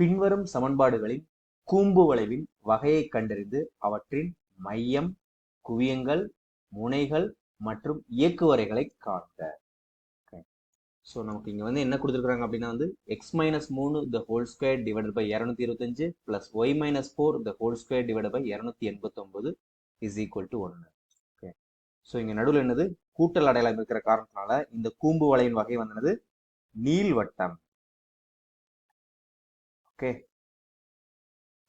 பின்வரும் சமன்பாடுகளின் கூம்பு வளைவின் வகையை கண்டறிந்து அவற்றின் மையம் குவியங்கள் முனைகள் மற்றும் இயக்குவரைகளை காண்க. ஸோ நமக்கு இங்கே வந்து என்ன கொடுத்துருக்குறாங்க அப்படின்னா வந்து எக்ஸ் மைனஸ் மூணு the whole square divided by இரநூத்தி இருபத்தஞ்சு plus y minus four the whole square divided by இரநூத்தி எண்பத்தொம்பது இஸ் ஈக்குவல் டு ஒன்று ஓகே ஸோ இங்கே நடுவில் என்னது? கூட்டல் அடையாளம் இருக்கிற காரணத்தினால இந்த கூம்பு வளையின் வகை வந்தது நீள்வட்டம். ஓகே.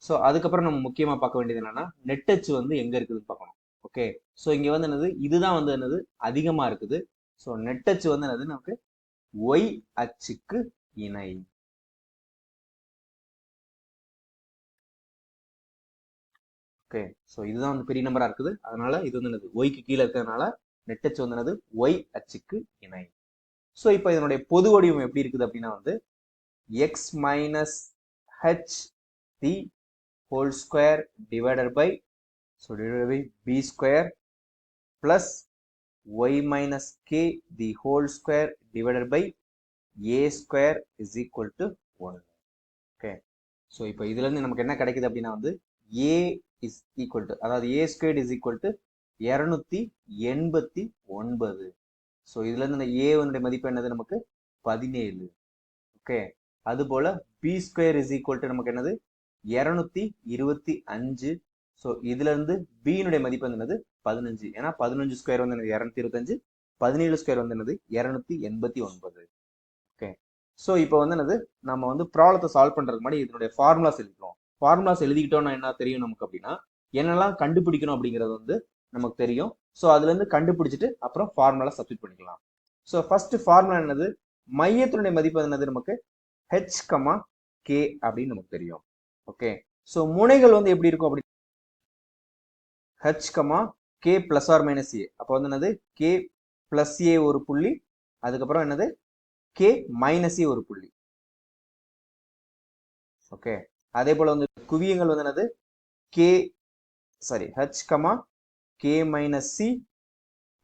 ஸோ அதுக்கப்புறம் நம்ம முக்கியமாக பார்க்க வேண்டியது என்னன்னா நெட்டச்சு வந்து எங்கே இருக்குதுன்னு பார்க்கணும். ஓகே. ஸோ இங்கே வந்து என்னது? இதுதான் வந்து என்னது? அதிகமாக இருக்குது. ஸோ நெட்டச்சு வந்து என்னது? நமக்கு ஒய் அச்சுக்கு இணை. ஓகே. ஸோ இதுதான் வந்து பெரிய நம்பரா இருக்குது. அதனால இது வந்து என்னது? ஒய்க்கு கீழே இருக்கிறதுனால நெட்டச்சு வந்து என்னது? ஒய் அச்சுக்கு இணை. ஸோ இப்போ இதனுடைய பொது வடிவம் எப்படி இருக்குது அப்படின்னா வந்து x minus h the whole square divider by so divide by b square plus y minus k the whole square divided by a square is equal to 1 okay. So இப்போ இதுலேருந்து நமக்கு என்ன கிடைக்குது அப்படின்னா வந்து ஏ இஸ் ஈக்குவல் டு அதாவது a square is equal to இரநூத்தி எண்பத்தி ஒன்பது. ஸோ இதுலேருந்து அந்த ஏனுடைய மதிப்பு என்னது நமக்கு? பதினேழு. ஓகே அதுபோல் b square is equal to நமக்கு என்னது? இரநூத்தி இருபத்தி அஞ்சு. ஸோ இதுலேருந்து பியினுடைய மதிப்பு வந்து என்னது? பதினஞ்சு. ஏன்னா பதினஞ்சு ஸ்கொயர் வந்து என்னது? இரநூத்தி இருபத்தஞ்சு பதினேழு ஸ்கொயர் வந்து என்னது? இரநூத்தி எண்பத்தி ஒன்பது. ஓகே ஸோ இப்போ வந்து என்னது? நம்ம வந்து ப்ராப்ளத்தை சால்வ் பண்ணுறதுக்கு முன்னாடி இதனுடைய ஃபார்முலாஸ் எழுதிக்கிறோம். ஃபார்முலாஸ் எழுதிக்கிட்டோம்னா என்ன தெரியும் நமக்கு அப்படின்னா என்னெல்லாம் கண்டுபிடிக்கணும் அப்படிங்கிறது வந்து நமக்கு தெரியும். ஸோ அதுலேருந்து கண்டுபிடிச்சிட்டு அப்புறம் ஃபார்முலா சப்ஸ்டிட் பண்ணிக்கலாம். ஸோ ஃபர்ஸ்ட் ஃபார்முலா என்னது? மையத்தினுடைய மதிப்பு என்னது நமக்கு? ஹெச் கமா கே அப்படின்னு நமக்கு தெரியும். ஓகே ஸோ முனைகள் வந்து எப்படி இருக்கும் அப்படி h comma k plus or minus a அப்போ வந்து என்னது? கே பிளஸ் ஏ ஒரு புள்ளி அதுக்கப்புறம் என்னது? கே மைனஸ் ஏ ஒரு புள்ளி. ஓகே அதே போல் வந்து குவியங்கள் வந்து என்னது? K sorry h comma k minus c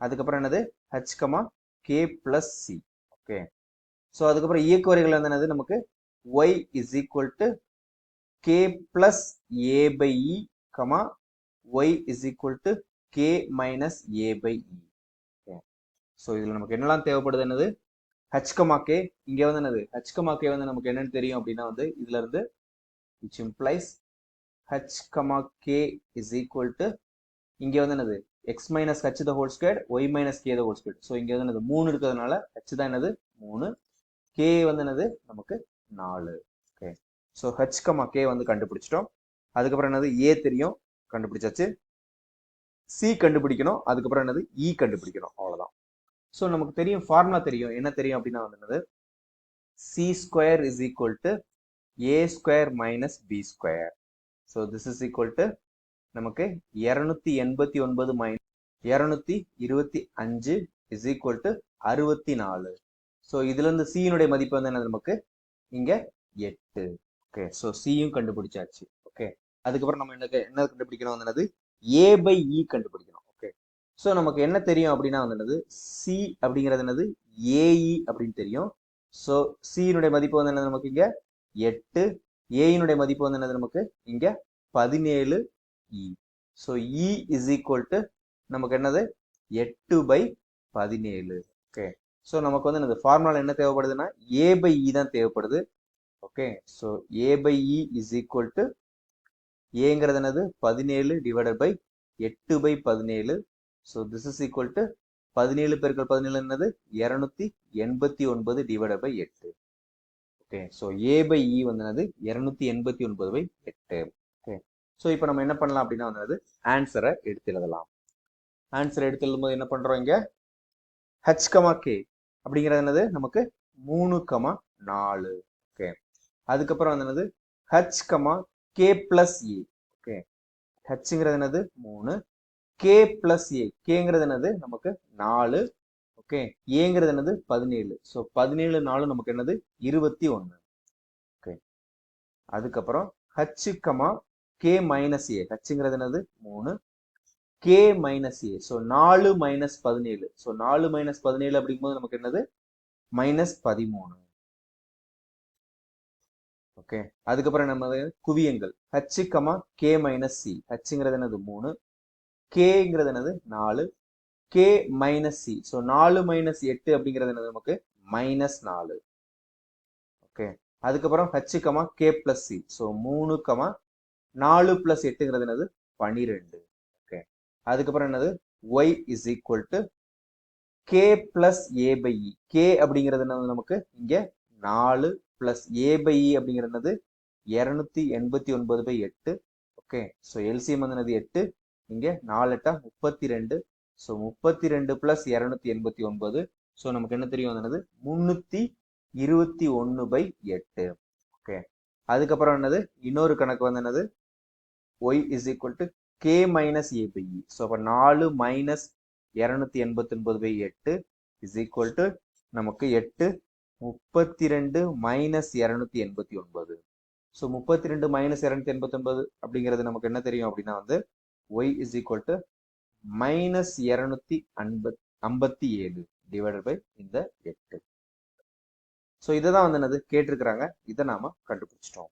அதுக்கப்புறம் என்னது? H comma k plus c okay so அதுக்கப்புறம் இயக்குவரைகள் வந்து என்னது? நமக்கு y is equal to k plus a by e comma y is equal to k minus a by e so இதில் நமக்கு என்னெல்லாம் தேவைப்படுது என்னது? h கே இங்கே வந்து என்னது? h கே வந்து நமக்கு என்னன்னு தெரியும் அப்படின்னா வந்து இதுல இருந்து it's implies h comma k is equal to இங்கே வந்து என்னது? X minus h the whole squared y minus k the whole squared so இங்கே வந்து என்னது? மூணு இருக்கிறதுனால ஹச் தான் என்னது? மூணு கே வந்து என்னது? நமக்கு நாலு. Okay so h comma k வந்து கண்டுபிடிச்சிட்டோம். அதுக்கப்புறம் என்னது? ஏ தெரியும். கண்டுபிடிச்சாச்சு. சி கண்டுபிடிக்கணும். அதுக்கப்புறம் என்னது? இ கண்டுபிடிக்கணும். அவ்வளோதான் ஸோ நமக்கு தெரியும். ஃபார்முலா தெரியும். என்ன தெரியும் அப்படின்னா வந்து என்னது? C square is equal to a square minus b square so this is equal to நமக்கு இரநூத்தி எண்பத்தி ஒன்பது மைனஸ் இரநூத்தி இருபத்தி அஞ்சு இஸ் ஈக்குவல் டு அறுபத்தி நாலு. ஸோ இதுலேருந்து சியினுடைய மதிப்பு வந்து என்னது நமக்கு? இங்கே எட்டு. ஓகே ஸோ சியும் கண்டுபிடிச்சாச்சு. ஓகே அதுக்கப்புறம் நம்ம என்ன என்ன கண்டுபிடிக்கணும்? வந்து ஏ பை இ கண்டுபிடிக்கணும். ஓகே ஸோ நமக்கு என்ன தெரியும் அப்படின்னா வந்து சி அப்படிங்கிறது என்னது? ஏஇ அப்படின்னு தெரியும். ஸோ சியினுடைய மதிப்பு வந்து என்னது நமக்கு இங்கே? எட்டு. ஏயினுடைய மதிப்பு வந்து என்னது நமக்கு? இங்கே பதினேழு e so e is equal to நமக்கு என்னது? எட்டு பை பதினேழு. ஓகே ஸோ நமக்கு வந்து என்னது? ஃபார்முலா என்ன தேவைப்படுதுன்னா ஏ பை இ தான் தேவைப்படுது. Okay so a by e is equal to ஏங்கிறது என்னது? பதினேழு டிவைடட் பை எட்டு பை பதினேழு. So this is equal to பதினேழு பெருக்கள் பதினேழு என்னது? இரநூத்தி எண்பத்தி ஒன்பது டிவைடட் பை எட்டு. Okay so a by e வந்து என்னது? இரநூத்தி எண்பத்தி ஒன்பது பை எட்டு. ஓகே ஸோ இப்போ நம்ம என்ன பண்ணலாம் அப்படின்னா வந்து ஆன்சரை எடுத்து எழுதலாம். ஆன்சர் எடுத்து எழுதும்போது என்ன பண்ணுறோம் இங்கே? ஹச் கமா கே அப்படிங்கிறது என்னது? நமக்கு மூணு கமா நாலு. ஓகே அதுக்கப்புறம் வந்து என்னது? H comma k plus a okay ஹச்ங்கிறது என்னது? மூணு. கே பிளஸ் ஏ கேங்கிறது என்னது? நமக்கு நாலு. ஓகே ஏங்கிறது என்னது? பதினேழு. ஸோ பதினேழு நாலு நமக்கு என்னது? இருபத்தி ஒன்று ஓகே அதுக்கப்புறம் h comma k minus a ஹச்சுங்கிறது என்னது? மூணு. கே மைனஸ் ஏ ஸோ நாலு மைனஸ் பதினேழு. ஸோ நாலு மைனஸ் பதினேழு அப்படிங்கும்போது நமக்கு என்னது? மைனஸ் பதிமூணு. ஓகே அதுக்கப்புறம் நம்ம குவியங்கள். H comma k minus c ஹச்சுங்கிறது என்னது? மூணு. கேங்கிறது என்னது? நாலு. கே மைனஸ் சி ஸோ நாலு மைனஸ் எட்டு அப்படிங்கிறது என்னது நமக்கு? மைனஸ் நாலு. ஓகே அதுக்கப்புறம் h comma k plus c so மூணு கமா நாலு பிளஸ் எட்டுங்கிறது என்னது? பனிரெண்டு. அதுக்கப்புறம் என்னது? Y is equal to k plus a by e k அப்படிங்கிறது என்னது நமக்கு? இங்கே நாலு பிளஸ் ஏ பை இ அப்படிங்கிறது இரநூத்தி எண்பத்தி ஒன்பது பை எட்டு. ஓகே ஸோ எல்சிஎம் வந்து என்னது? எட்டு. இங்கே நாலு எட்டா முப்பத்தி ரெண்டு ஸோ முப்பத்தி ரெண்டு பிளஸ் இரநூத்தி எண்பத்தி ஒன்பது. ஸோ நமக்கு என்ன தெரியும்? என்னது? முந்நூற்றி இருபத்தி ஒன்று பை எட்டு. ஓகே அதுக்கப்புறம் என்னது? இன்னொரு கணக்கு வந்து என்னது? Y is equal to k minus a by e so அப்போ நாலு மைனஸ் இரநூத்தி எண்பத்தி ஒன்பது பை எட்டு இஸ் ஈக்குவல் டு நமக்கு எட்டு முப்பத்தி ரெண்டு மைனஸ் இரநூத்தி எண்பத்தி ஒன்பது. ஸோ முப்பத்தி ரெண்டு மைனஸ் இரநூத்தி எண்பத்தி ஒன்பது அப்படிங்கிறது நமக்கு என்ன தெரியும் அப்படின்னா வந்து y is equal to minus இரநூத்தி அன்பத் ஐம்பத்தி ஏழு டிவைடட் பை இந்த எட்டு. ஸோ இதை தான் வந்து என்னது கேட்டிருக்கிறாங்க. இதை நாம கண்டுபிடிச்சிட்டோம்.